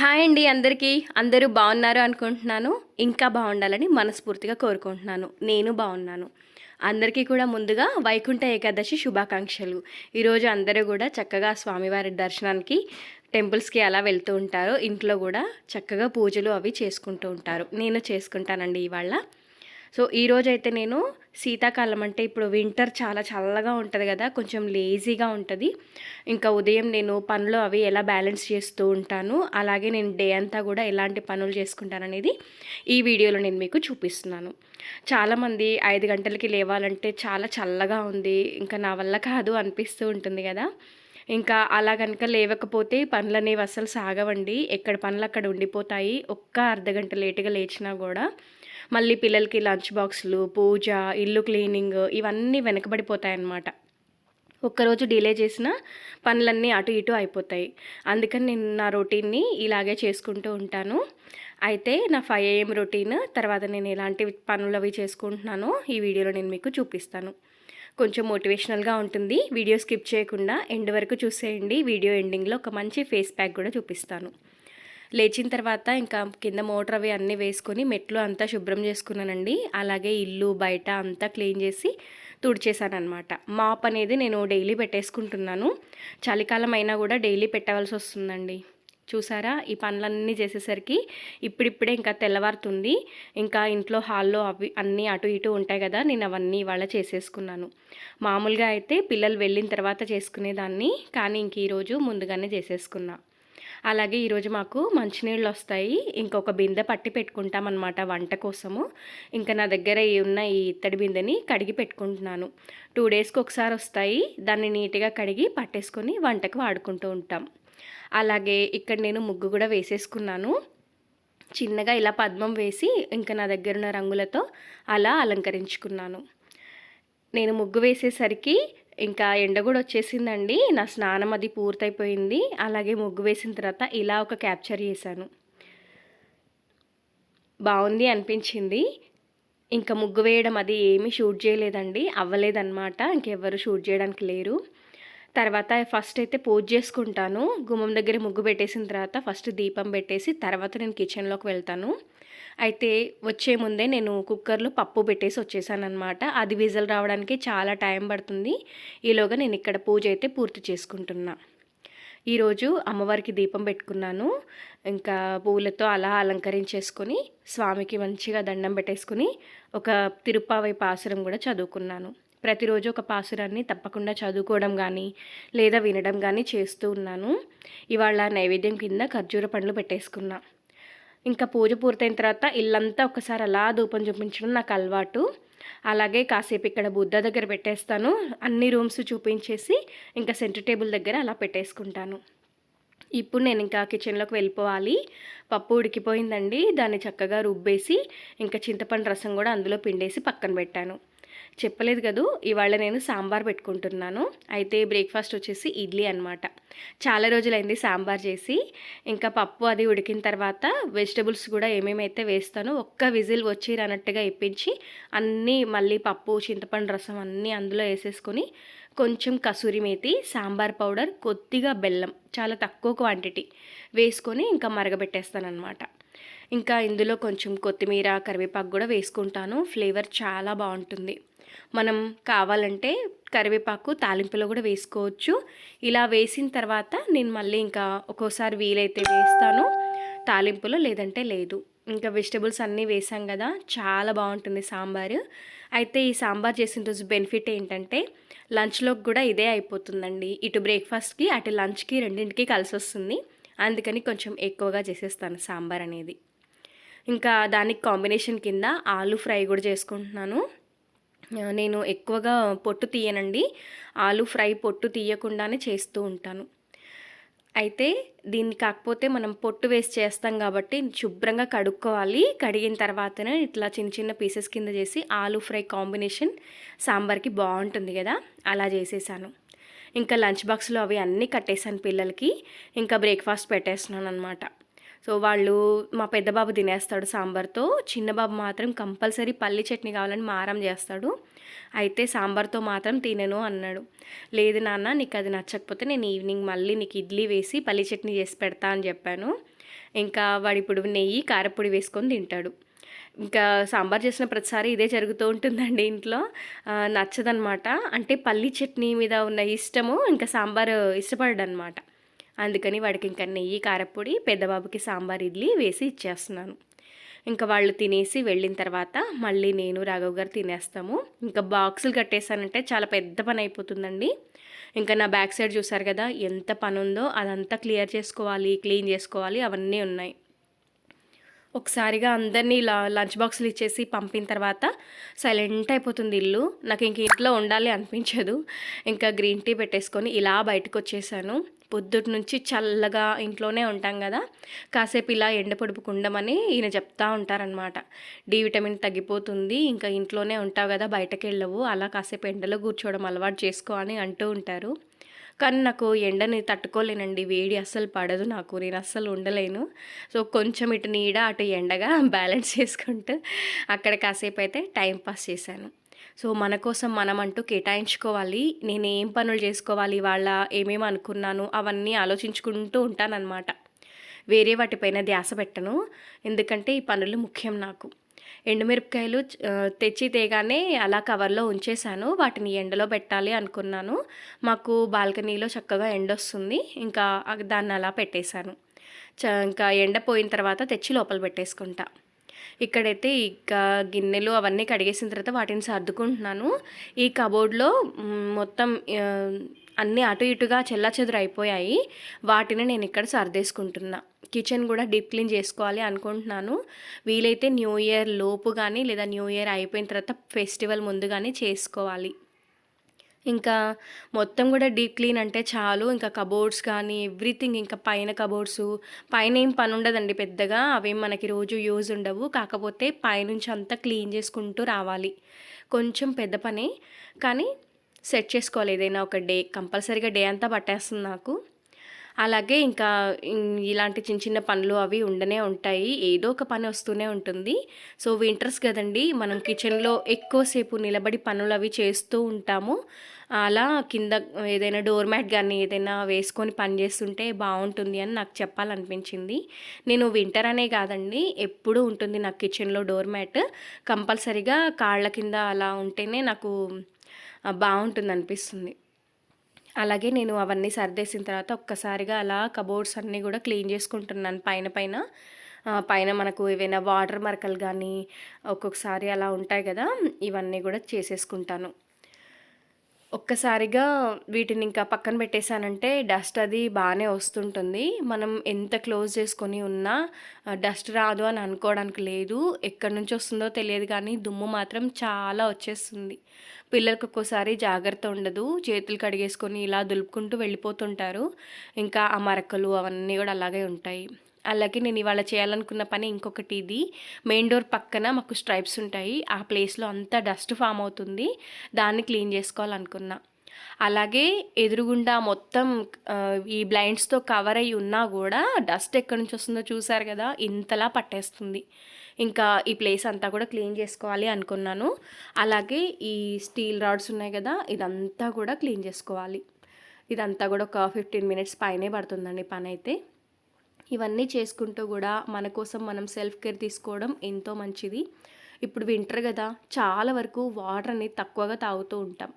Hi అండి అందరికీ. అందరూ బాగున్నారు అనుకుంటున్నాను. ఇంకా బాగుండాలని మనస్ఫూర్తిగా కోరుకుంటున్నాను. నేను బాగున్నాను. అందరికీ కూడా ముందుగా వైకుంఠ ఏకాదశి శుభాకాంక్షలు. ఈరోజు అందరూ కూడా చక్కగా స్వామివారి దర్శనానికి టెంపుల్స్కి అలా వెళ్తూ ఉంటారు. ఇంట్లో కూడా చక్కగా పూజలు అవి చేసుకుంటూ ఉంటారు. నేను చేసుకుంటానండి ఇవాళ. సో ఈరోజు అయితే నేను శీతాకాలం అంటే ఇప్పుడు వింటర్ చాలా చల్లగా ఉంటుంది కదా కొంచెం లేజీగా ఉంటుంది. ఇంకా ఉదయం నేను పనులు అవి ఎలా బ్యాలెన్స్ చేస్తూ ఉంటాను అలాగే నేను డే అంతా కూడా ఎలాంటి పనులు చేసుకుంటాను అనేది ఈ వీడియోలో నేను మీకు చూపిస్తున్నాను. చాలామంది ఐదు గంటలకి లేవాలంటే చాలా చల్లగా ఉంది ఇంకా నా వల్ల కాదు అనిపిస్తూ ఉంటుంది కదా. ఇంకా అలా కనుక లేవకపోతే పనులు అనేవి అసలు సాగవండి ఎక్కడ పనులు అక్కడ ఉండిపోతాయి ఒక్క అర్ధ గంట లేటుగా లేచినా కూడా మళ్ళీ పిల్లలకి లంచ్ బాక్సులు పూజ ఇల్లు క్లీనింగ్ ఇవన్నీ వెనకబడిపోతాయన్నమాట. ఒక్కరోజు డిలే చేసిన పనులన్నీ అటు ఇటు అయిపోతాయి. అందుకని నేను నా రొటీన్ని ఇలాగే చేసుకుంటూ ఉంటాను. అయితే నా ఫైవ్ ఏఎం రొటీన్ తర్వాత నేను ఎలాంటి పనులు అవి చేసుకుంటున్నానో ఈ వీడియోలో నేను మీకు చూపిస్తాను. కొంచెం మోటివేషనల్గా ఉంటుంది. వీడియో స్కిప్ చేయకుండా ఎండ్ వరకు చూసేయండి. వీడియో ఎండింగ్లో ఒక మంచి ఫేస్ ప్యాక్ కూడా చూపిస్తాను. లేచిన తర్వాత ఇంకా కింద మోటార్ అవి అన్నీ వేసుకొని మెట్లు అంతా శుభ్రం చేసుకున్నానండి. అలాగే ఇల్లు బయట అంతా క్లీన్ చేసి తుడిచేసాను అనమాట మాప్ అనేది నేను డైలీ పెట్టేసుకుంటున్నాను. చలికాలం అయినా కూడా డైలీ పెట్టవలసి వస్తుందండి. చూసారా? ఈ పనులన్నీ చేసేసరికి ఇప్పుడిప్పుడే ఇంకా తెల్లవారుతుంది. ఇంకా ఇంట్లో హాల్లో అవి అన్నీ అటు ఇటు ఉంటాయి కదా నేను అవన్నీ ఇవాళ చేసేసుకున్నాను. మామూలుగా అయితే పిల్లలు వెళ్ళిన తర్వాత చేసుకునేదాన్ని కానీ ఇంక ఈరోజు ముందుగానే చేసేసుకున్నా. అలాగే ఈరోజు మాకు మంచినీళ్ళు వస్తాయి ఇంకొక బిందె పట్టి పెట్టుకుంటామన్నమాట వంట కోసము. ఇంకా నా దగ్గర ఉన్న ఈ ఇత్తడి బిందెని కడిగి పెట్టుకుంటున్నాను. టూ డేస్కి ఒకసారి వస్తాయి. దాన్ని నీట్గా కడిగి పట్టేసుకొని వంటకు వాడుకుంటూ ఉంటాం. అలాగే ఇక్కడ నేను ముగ్గు కూడా వేసేసుకున్నాను. చిన్నగా ఇలా పద్మం వేసి ఇంకా నా దగ్గర ఉన్న రంగులతో అలా అలంకరించుకున్నాను. నేను ముగ్గు వేసేసరికి ఇంకా ఎండ కూడా వచ్చేసిందండి. నా స్నానం అది పూర్తయిపోయింది. అలాగే ముగ్గు వేసిన తర్వాత ఇలా ఒక క్యాప్చర్ చేశాను. బాగుంది అనిపించింది. ఇంకా ముగ్గు వేయడం అది ఏమీ షూట్ చేయలేదండి. అవ్వలేదన్నమాట. ఇంకెవ్వరు షూట్ చేయడానికి లేరు. తర్వాత ఫస్ట్ అయితే పూజ చేసుకుంటాను. గుమ్మం దగ్గర ముగ్గు పెట్టేసిన తర్వాత ఫస్ట్ దీపం పెట్టేసి తర్వాత నేను కిచెన్లోకి వెళ్తాను. అయితే వచ్చే ముందే నేను కుక్కర్లో పప్పు పెట్టేసి వచ్చేసానమాట అది విజల్ రావడానికి చాలా టైం పడుతుంది. ఈలోగా నేను ఇక్కడ పూజ అయితే పూర్తి చేసుకుంటున్నా. ఈరోజు అమ్మవారికి దీపం పెట్టుకున్నాను. ఇంకా పూలతో అలా అలంకరించేసుకొని స్వామికి మంచిగా దండం పెట్టేసుకుని ఒక తిరుపావై పాసురం కూడా చదువుకున్నాను. ప్రతిరోజు ఒక పాసురాన్ని తప్పకుండా చదువుకోవడం కానీ లేదా వినడం కానీ చేస్తూ ఉన్నాను. ఇవాళ నైవేద్యం కింద ఖర్జూర పండ్లు పెట్టేసుకున్నా. ఇంకా పూజ పూర్తయిన తర్వాత ఇల్లంతా ఒకసారి అలా ధూపం చూపించడం నాకు అలవాటు. అలాగే కాసేపు ఇక్కడ బుద్ధ దగ్గర పెట్టేస్తాను. అన్ని రూమ్స్ చూపించేసి ఇంకా సెంటర్ టేబుల్ దగ్గర అలా పెట్టేసుకుంటాను. ఇప్పుడు నేను ఇంకా కిచెన్లోకి వెళ్ళిపోవాలి. పప్పు ఉడికిపోయిందండి. దాన్ని చక్కగా రుబ్బేసి ఇంకా చింతపండు రసం కూడా అందులో పిండేసి పక్కన పెట్టాను. చెప్పలేదు కదూ. ఇవాళ నేను సాంబార్ పెట్టుకుంటున్నాను. అయితే బ్రేక్ఫాస్ట్ వచ్చేసి ఇడ్లీ అనమాట చాలా రోజులైంది సాంబార్ చేసి. ఇంకా పప్పు అది ఉడికిన తర్వాత వెజిటబుల్స్ కూడా ఏమేమైతే వేస్తానో ఒక్క విజిల్ వచ్చి అన్నట్టుగా ఇప్పించి అన్నీ మళ్ళీ పప్పు చింతపండు రసం అన్నీ అందులో వేసేసుకొని కొంచెం కసూరి మేతి సాంబార్ పౌడర్ కొద్దిగా బెల్లం చాలా తక్కువ క్వాంటిటీ వేసుకొని ఇంకా మరగబెట్టేస్తానమాట ఇంకా ఇందులో కొంచెం కొత్తిమీర కరివేపాకు కూడా వేసుకుంటాను. ఫ్లేవర్ చాలా బాగుంటుంది. మనం కావాలంటే కరివేపాకు తాలింపులో కూడా వేసుకోవచ్చు. ఇలా వేసిన తర్వాత నేను మళ్ళీ ఇంకా ఒక్కోసారి వీలైతే వేస్తాను. తాలింపులో లేదంటే లేదు. ఇంకా వెజిటబుల్స్ అన్నీ వేసాం కదా చాలా బాగుంటుంది సాంబారు. అయితే ఈ సాంబార్ చేసిన రోజు బెనిఫిట్ ఏంటంటే లంచ్లోకి కూడా ఇదే అయిపోతుందండి. ఇటు బ్రేక్ఫాస్ట్కి అటు లంచ్కి రెండింటికి కలిసి వస్తుంది. అందుకని కొంచెం ఎక్కువగా చేసేస్తాను సాంబార్ అనేది. ఇంకా దానికి కాంబినేషన్ కింద ఆలు ఫ్రై కూడా చేసుకుంటున్నాను. నేను ఎక్కువగా పొట్టు తీయనండి. ఆలు ఫ్రై పొట్టు తీయకుండానే చేస్తూ ఉంటాను. అయితే దీన్ని కాకపోతే మనం పొట్టు వేసి చేస్తాం కాబట్టి శుభ్రంగా కడుక్కోవాలి. కడిగిన తర్వాతనే ఇట్లా చిన్న చిన్న పీసెస్ కింద చేసి ఆలు ఫ్రై కాంబినేషన్ సాంబార్కి బాగుంటుంది కదా అలా చేసేసాను. ఇంకా లంచ్ బాక్స్లో అవి అన్నీ కట్టేశాను పిల్లలకి. ఇంకా బ్రేక్ఫాస్ట్ పెట్టేస్తున్నాను అనమాట సో వాళ్ళు మా పెద్ద బాబు తినేస్తాడు సాంబార్తో. చిన్న బాబు మాత్రం కంపల్సరీ పల్లి చట్నీ కావాలని మారం చేస్తాడు. అయితే సాంబార్తో మాత్రం తినను అన్నాడు. లేదు నాన్న నీకు అది నచ్చకపోతే నేను ఈవినింగ్ మళ్ళీ నీకు ఇడ్లీ వేసి పల్లి చట్నీ చేసి పెడతా అని చెప్పాను. ఇంకా వాడు ఇప్పుడు నెయ్యి కారపొడి వేసుకొని తింటాడు. ఇంకా సాంబార్ చేసిన ప్రతిసారి ఇదే జరుగుతూ ఉంటుందండి ఇంట్లో. నచ్చదనమాట. అంటే పల్లి చట్నీ మీద ఉన్న ఇష్టము ఇంకా సాంబార్ ఇష్టపడనమాట అందుకని వాడికి ఇంకా నెయ్యి కారపొడి పెద్దబాబుకి సాంబార్ ఇడ్లీ వేసి ఇచ్చేస్తున్నాను. ఇంకా వాళ్ళు తినేసి వెళ్ళిన తర్వాత మళ్ళీ నేను రాఘవ్ గారు తినేస్తాము. ఇంకా బాక్సులు కట్టేసానంటే చాలా పెద్ద పని అయిపోతుందండి. ఇంకా నా బ్యాక్ సైడ్ చూసారు కదా ఎంత పని ఉందో అదంతా క్లియర్ చేసుకోవాలి క్లీన్ చేసుకోవాలి అవన్నీ ఉన్నాయి. ఒకసారిగా అందరినీ లంచ్ బాక్సులు ఇచ్చేసి పంపిన తర్వాత సైలెంట్ అయిపోతుంది ఇల్లు. నాకు ఇంక ఇంట్లో ఉండాలి అనిపించదు. ఇంకా గ్రీన్ టీ పెట్టేసుకొని ఇలా బయటకు వచ్చేసాను పొద్దుటి నుంచి చల్లగా ఇంట్లోనే ఉంటాం కదా. కాసేపు ఇలా ఎండ పొడుపుకు ఉండమని ఈయన చెప్తా ఉంటారనమాట డి విటమిన్ తగ్గిపోతుంది ఇంకా ఇంట్లోనే ఉంటావు కదా బయటకు వెళ్ళవు అలా కాసేపు ఎండలో కూర్చోవడం అలవాటు చేసుకో అని అంటూ ఉంటారు. కానీ నాకు ఎండని తట్టుకోలేనండి వేడి అస్సలు పడదు నాకు నేను అస్సలు ఉండలేను. సో కొంచెం ఇటు నీడ అటు ఎండగా బ్యాలెన్స్ చేసుకుంటూ అక్కడ కాసేపు అయితే టైం పాస్ చేశాను. సో మన కోసం మనం అంటూ కేటాయించుకోవాలి. నేను ఏం పనులు చేసుకోవాలి వాళ్ళ ఏమేమి అనుకున్నాను అవన్నీ ఆలోచించుకుంటూ ఉంటానన్నమాట. వేరే వాటిపైన ధ్యాస పెట్టను. ఎందుకంటే ఈ పనులు ముఖ్యం నాకు. ఎండుమిరపకాయలు తెచ్చి తేగానే అలా కవర్లో ఉంచేశాను. వాటిని ఎండలో పెట్టాలి అనుకున్నాను. మాకు బాల్కనీలో చక్కగా ఎండ వస్తుంది ఇంకా దాన్ని అలా పెట్టేశాను. ఇంకా ఎండ పోయిన తర్వాత తెచ్చి లోపల పెట్టేసుకుంటా. ఇక్కడైతే ఇక గిన్నెలు అవన్నీ కడిగేసిన తర్వాత వాటిని సర్దుకుంటున్నాను. ఈ కబోర్డ్లో మొత్తం అన్నీ అటు ఇటుగా చెల్లా చెదురు అయిపోయాయి. వాటిని నేను ఇక్కడ సర్దేసుకుంటున్నా. కిచెన్ కూడా డీప్ క్లీన్ చేసుకోవాలి అనుకుంటున్నాను. వీలైతే న్యూ ఇయర్ లోపు కానీ లేదా న్యూ ఇయర్ అయిపోయిన తర్వాత ఫెస్టివల్ ముందు కానీ చేసుకోవాలి. ఇంకా మొత్తం కూడా డీప్ క్లీన్ అంటే చాలు. ఇంకా కబోర్డ్స్ కానీ ఎవ్రీథింగ్ ఇంకా పైన కబోర్డ్స్. పైన ఏం పని ఉండదండి పెద్దగా. అవేం మనకి రోజు యూజ్ ఉండవు. కాకపోతే పైనుంచి అంతా క్లీన్ చేసుకుంటూ రావాలి. కొంచెం పెద్ద పనే. కానీ సెట్ చేసుకోవాలి ఏదైనా ఒక డే. కంపల్సరీగా డే అంతా పట్టేస్తుంది నాకు. అలాగే ఇంకా ఇలాంటి చిన్న చిన్న పనులు అవి ఉండనే ఉంటాయి. ఏదో ఒక పని వస్తూనే ఉంటుంది. సో వింటర్స్ కదండి మనం కిచెన్లో ఎక్కువసేపు నిలబడి పనులు అవి చేస్తూ ఉంటాము. అలా కింద ఏదైనా డోర్ మ్యాట్ కానీ ఏదైనా వేసుకొని పని చేస్తుంటే బాగుంటుంది అని నాకు చెప్పాలనిపించింది. నేను వింటర్ అనే కాదండి ఎప్పుడూ ఉంటుంది నాకు కిచెన్లో డోర్ మ్యాట్. కంపల్సరీగా కాళ్ళ కింద అలా ఉంటేనే నాకు బాగుంటుంది అనిపిస్తుంది అలాగే నేను అవన్నీ సర్దేసిన తర్వాత ఒక్కసారిగా అలా కబోర్డ్స్ అన్నీ కూడా క్లీన్ చేసుకుంటున్నాను పైన పైన. పైన మనకు ఏవైనా వాటర్ మరకలు కానీ ఒక్కొక్కసారి అలా ఉంటాయి కదా ఇవన్నీ కూడా చేసేసుకుంటాను. ఒక్కసారిగా వీటిని ఇంకా పక్కన పెట్టేశానంటే డస్ట్ అది బాగానే వస్తుంటుంది. మనం ఎంత క్లోజ్ చేసుకొని ఉన్నా డస్ట్ రాదు అని అనుకోవడానికి లేదు. ఎక్కడి నుంచి వస్తుందో తెలియదు కానీ దుమ్ము మాత్రం చాలా వచ్చేస్తుంది. పిల్లలకు ఒక్కోసారి జాగ్రత్త ఉండదు. చేతులు కడిగేసుకొని ఇలా దులుపుకుంటూ వెళ్ళిపోతుంటారు. ఇంకా ఆ మరకలు అవన్నీ కూడా అలాగే ఉంటాయి. అలాగే నేను ఇవాళ చేయాలనుకున్న పని ఇంకొకటి ఇది మెయిన్ డోర్ పక్కన మాకు స్ట్రైప్స్ ఉంటాయి. ఆ ప్లేస్లో అంతా డస్ట్ ఫామ్ అవుతుంది. దాన్ని క్లీన్ చేసుకోవాలనుకున్నా. అలాగే ఎదురుగుండా మొత్తం ఈ బ్లైండ్స్తో కవర్ అయి ఉన్నా కూడా డస్ట్ ఎక్కడి నుంచి వస్తుందో చూసారు కదా? ఇంతలా పట్టేస్తుంది. ఇంకా ఈ ప్లేస్ అంతా కూడా క్లీన్ చేసుకోవాలి అనుకున్నాను. అలాగే ఈ స్టీల్ రాడ్స్ ఉన్నాయి కదా? ఇదంతా కూడా క్లీన్ చేసుకోవాలి. ఇదంతా కూడా ఒక ఫిఫ్టీన్ మినిట్స్ పైనే పడుతుందండి పని అయితే ఇవన్నీ చేసుకుంటూ కూడా మన కోసం మనం సెల్ఫ్ కేర్ తీసుకోవడం ఎంతో మంచిది. ఇప్పుడు వింటర్ కదా చాలా వరకు వాటర్ అనేది తక్కువగా తాగుతూ ఉంటాం.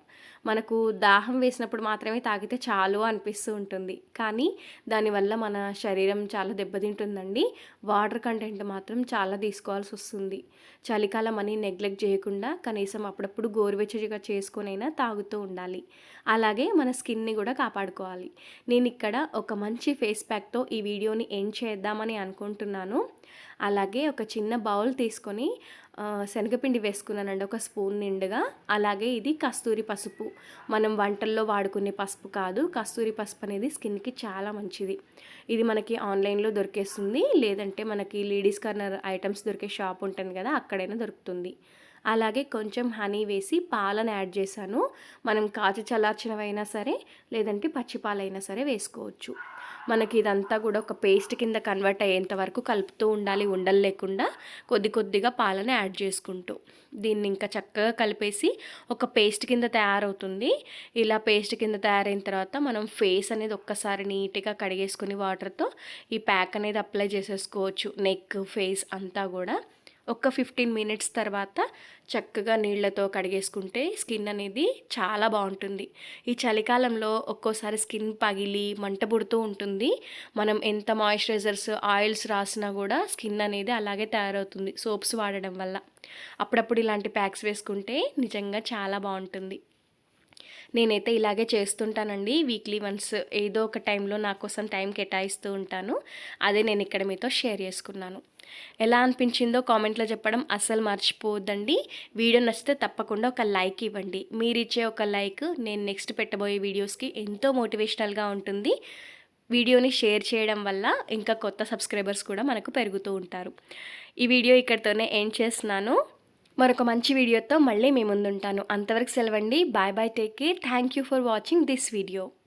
మనకు దాహం వేసినప్పుడు మాత్రమే తాగితే చాలు అనిపిస్తూ ఉంటుంది. కానీ దానివల్ల మన శరీరం చాలా దెబ్బతింటుందండి. వాటర్ కంటెంట్ మాత్రం చాలా తీసుకోవాల్సి వస్తుంది. చలికాలం అని నెగ్లెక్ట్ చేయకుండా కనీసం అప్పుడప్పుడు గోరువెచ్చగా చేసుకునైనా తాగుతూ ఉండాలి. అలాగే మన స్కిన్ని కూడా కాపాడుకోవాలి. నేను ఇక్కడ ఒక మంచి ఫేస్ ప్యాక్తో ఈ వీడియోని ఎండ్ చేద్దామని అనుకుంటున్నాను. అలాగే ఒక చిన్న బౌల్ తీసుకొని శనగపిండి వేసుకున్నానండి ఒక స్పూన్ నిండుగా. అలాగే ఇది కస్తూరి పసుపు. మనం వంటల్లో వాడుకునే పసుపు కాదు కస్తూరి పసుపు అనేది స్కిన్కి చాలా మంచిది. ఇది మనకి ఆన్లైన్లో దొరికేస్తుంది లేదంటే మనకి లేడీస్ కార్నర్ ఐటమ్స్ దొరికే షాప్ ఉంటుంది కదా అక్కడైనా దొరుకుతుంది. అలాగే కొంచెం హనీ వేసి పాలను యాడ్ చేశాను. మనం కాచి చల్లార్చినవైనా సరే లేదంటే పచ్చిపాలైనా సరే వేసుకోవచ్చు. మనకి ఇదంతా కూడా ఒక పేస్ట్ కింద కన్వర్ట్ అయ్యేంత వరకు కలుపుతూ ఉండాలి. ఉండలు లేకుండా కొద్ది కొద్దిగా పాలను యాడ్ చేసుకుంటూ. దీన్ని ఇంకా చక్కగా కలిపేసి ఒక పేస్ట్ కింద తయారవుతుంది. ఇలా పేస్ట్ కింద తయారైన తర్వాత మనం ఫేస్ అనేది ఒక్కసారి నీట్గా కడిగేసుకుని వాటర్తో ఈ ప్యాక్ అనేది అప్లై చేసేసుకోవచ్చు. నెక్ ఫేస్ అంతా కూడా. ఒక ఫిఫ్టీన్ మినిట్స్ తర్వాత చక్కగా నీళ్ళతో కడిగేసుకుంటే స్కిన్ అనేది చాలా బాగుంటుంది. ఈ చలికాలంలో ఒక్కోసారి స్కిన్ పగిలి మంట పుడుతూ ఉంటుంది. మనం ఎంత మాయిశ్చరైజర్స్ ఆయిల్స్ రాసినా కూడా స్కిన్ అనేది అలాగే తయారవుతుంది సోప్స్ వాడడం వల్ల. అప్పుడప్పుడు ఇలాంటి ప్యాక్స్ వేసుకుంటే నిజంగా చాలా బాగుంటుంది. నేనైతే ఇలాగే చేస్తుంటానండి. వీక్లీ వన్స్ ఏదో ఒక టైంలో నా కోసం టైం కేటాయిస్తూ ఉంటాను. అదే నేను ఇక్కడ మీతో షేర్ చేసుకున్నాను. ఎలా అనిపించిందో కామెంట్లో చెప్పడం అస్సలు మర్చిపోవద్దండి. వీడియో నచ్చితే తప్పకుండా ఒక లైక్ ఇవ్వండి. మీరు ఇచ్చే ఒక లైక్ నేను నెక్స్ట్ పెట్టబోయే వీడియోస్కి ఎంతో మోటివేషనల్గా ఉంటుంది. వీడియోని షేర్ చేయడం వల్ల ఇంకా కొత్త సబ్స్క్రైబర్స్ కూడా మనకు పెరుగుతూ ఉంటారు. ఈ వీడియో ఇక్కడితోనే ఎండ్ చేస్తున్నాను. మరొక మంచి వీడియోతో మళ్ళీ మీ ముందుంటాను. అంతవరకు సెలవండి. Bye bye take care thank you for watching this video